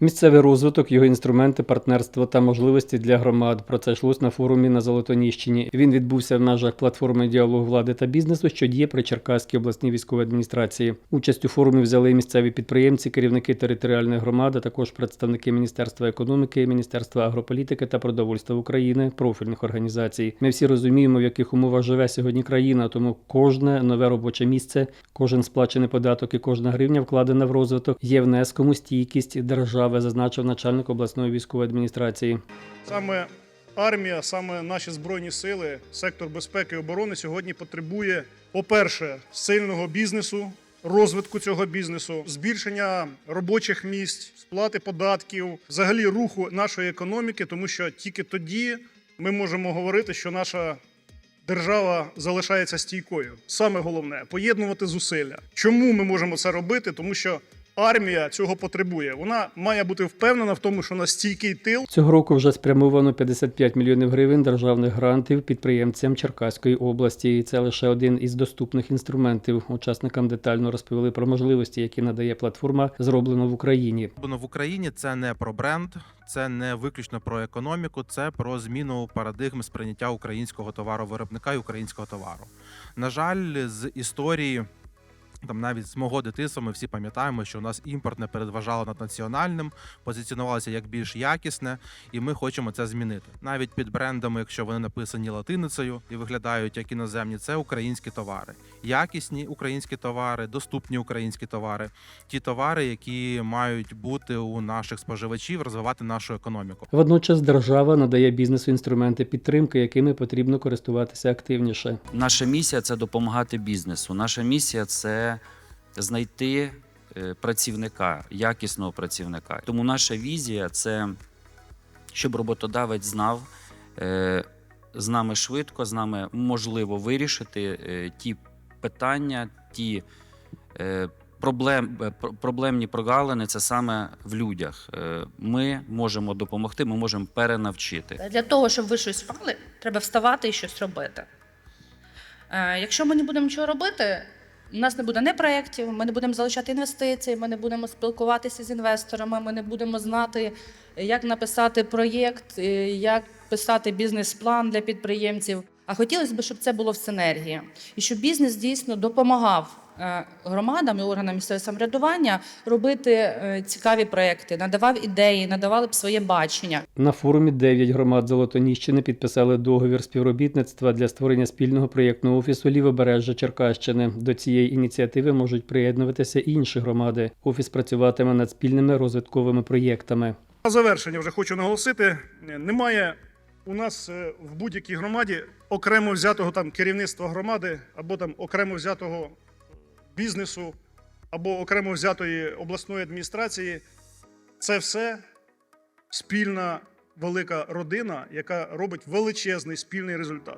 Місцевий розвиток, його інструменти, партнерство та можливості для громад. Про це йшлось на форумі на Золотоніщині. Він відбувся в межах платформи діалогу влади та бізнесу, що діє при Черкаській обласній військовій адміністрації. Участь у форумі взяли місцеві підприємці, керівники територіальних громад, а також представники Міністерства економіки, Міністерства агрополітики та продовольства України, профільних організацій. Ми всі розуміємо, в яких умовах живе сьогодні країна, тому кожне нове робоче місце, кожен сплачений податок і кожна гривня вкладена в розвиток є внеском у стійкість держави, зазначив начальник обласної військової адміністрації. Саме армія, саме наші збройні сили, сектор безпеки і оборони сьогодні потребує, по-перше, сильного бізнесу, розвитку цього бізнесу, збільшення робочих місць, сплати податків, взагалі руху нашої економіки, тому що тільки тоді ми можемо говорити, що наша держава залишається стійкою. Саме головне поєднувати зусилля. Чому ми можемо це робити? Тому що армія цього потребує. Вона має бути впевнена в тому, що на стійкий тил Цього року вже спрямовано 55 мільйонів гривень державних грантів підприємцям Черкаської області. І це лише один із доступних інструментів. Учасникам детально розповіли про можливості, які надає платформа, зроблено в Україні. Зроблено в Україні це не про бренд, це не виключно про економіку, це про зміну парадигми сприйняття українського товару виробника і українського товару. На жаль, з історії. Там навіть з мого дитинства ми всі пам'ятаємо, що у нас імпорт не передважало над національним, позиціонувалося як більш якісне, і ми хочемо це змінити. Навіть під брендами, якщо вони написані латиницею і виглядають як іноземні, це українські товари, якісні українські товари, доступні українські товари, ті товари, які мають бути у наших споживачів, розвивати нашу економіку. Водночас держава надає бізнесу інструменти підтримки, якими потрібно користуватися активніше. Наша місія це допомагати бізнесу. Наша місія це знайти е, працівника, якісного працівника. Тому наша візія це щоб роботодавець знав. е, З нами швидко, з нами можливо вирішити е, ті питання, ті проблем, проблемні прогалини це саме в людях. Ми можемо допомогти, ми можемо перенавчити. Для того, щоб ви щось впали, треба вставати і щось робити. Якщо ми не будемо нічого робити, у нас не буде ні проєктів, ми не будемо залучати інвестиції, ми не будемо спілкуватися з інвесторами, ми не будемо знати, як написати проєкт, е, як писати бізнес-план для підприємців. А хотілося б, щоб це було в синергії, і щоб бізнес дійсно допомагав громадам і органам місцевого самоврядування робити е, цікаві проєкти, надавав ідеї, надавали б своє бачення. На форумі 9 громад Золотоніщини підписали договір співробітництва для створення спільного проєктного офісу Лівобережжя Черкащини. До цієї ініціативи можуть приєднуватися і інші громади. Офіс працюватиме над спільними розвитковими проєктами. На завершення вже хочу наголосити: немає у нас е, в будь-якій громаді окремо взятого там керівництва громади, або там окремо взятого бізнесу, або окремо взятої обласної адміністрації. Це все спільна велика родина, яка робить величезний спільний результат.